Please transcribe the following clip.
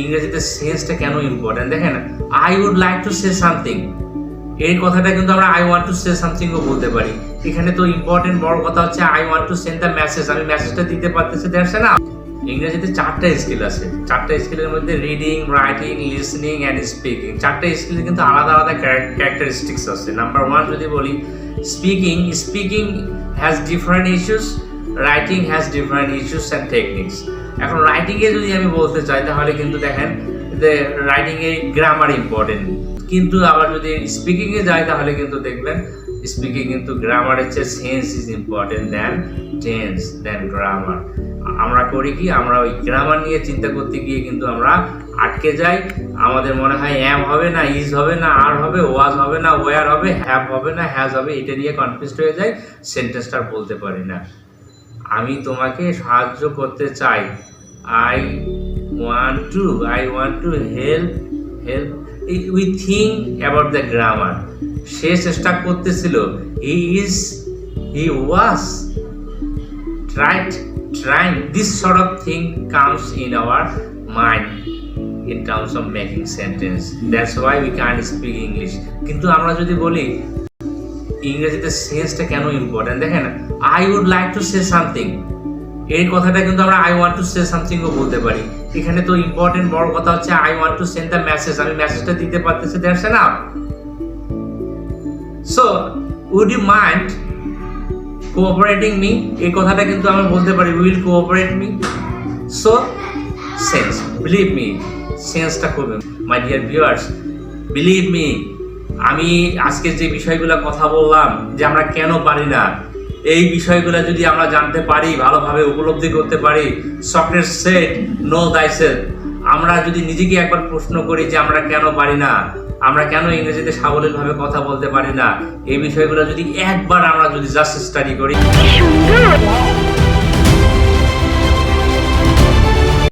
ইংরেজিতে সেন্সটা কেন ইম্পর্টেন্ট দেখেন I would like to say something এই কথাটা কিন্তু আমরা আই ওয়ান্ট টু সে সামথিংও বলতে পারি। এখানে তো ইম্পর্টেন্ট বড় কথা হচ্ছে I want to send the message আমি মেসেজটা দিতে পারতেছি দেখছে না ইংরেজিতে চারটা স্কিল আছে। চারটা স্কিলের মধ্যে reading writing listening and speaking চারটা স্কিল কিন্তু আলাদা আলাদা ক্যারেক্টারিস্টিক্স আছে। নাম্বার ওয়ান যদি বলি speaking speaking has different issues writing has different issues and techniques এখন রাইটিংয়ে যদি আমি বলতে চাই, তাহলে কিন্তু দেখেন যে রাইটিংয়ে গ্রামার ইম্পর্টেন্ট কিন্তু আবার যদি স্পিকিংয়ে যাই, তাহলে কিন্তু দেখবেন স্পিকিং কিন্তু গ্রামারের চেয়ে sense is important than tense than grammar আমরা করি কি, আমরা ওই গ্রামার নিয়ে চিন্তা করতে গিয়ে কিন্তু আমরা আটকে যাই। আমাদের মনে হয় অ্যাম হবে না ইজ হবে না আর হবে ওয়াজ হবে না ওয়ার হবে হ্যাভ হবে না হ্যাজ হবে, এটা নিয়ে কনফিউজড হয়ে যায় সেন্টেন্সটা বলতে পারি না। আমি তোমাকে সাহায্য করতে চাই। I want to I want to help help we think about the grammar সে চেষ্টা করতেছিল। He is he was tried trying this sort of thing comes in our mind in terms of making sentence that's why we can speak English কিন্তু আমরা যদি বলি ইংরেজিতে সেন্সটা কেন important দেখেন I would like to say something এই কথাটা কিন্তু আমরা আই ওয়ান্ট টু সে সামথিংও বলতে পারি। এখানে তো ইম্পর্টেন্ট বড় কথা হচ্ছে I want to send the message আমি মেসেজটা দিতে পারতেছি দ্যাটস না so would you mind cooperating me এই কথাটা কিন্তু আমরা বলতে পারি will cooperate me so sense believe me সেন্সটা করবে my dear viewers believe me আমি আজকে যে বিষয়গুলো কথা বললাম, যে আমরা কেন পারি না, এই বিষয়গুলো যদি আমরা জানতে পারি, ভালোভাবে উপলব্ধি করতে পারি সফটওয়্যার সেট, নো দাইসেলফ আমরা যদি নিজেকে একবার প্রশ্ন করি যে আমরা কেন পারি না, আমরা কেন ইংরেজিতে সাবলীলভাবে কথা বলতে পারি না, এই বিষয়গুলো যদি একবার আমরা যদি জাস্ট স্টাডি করি।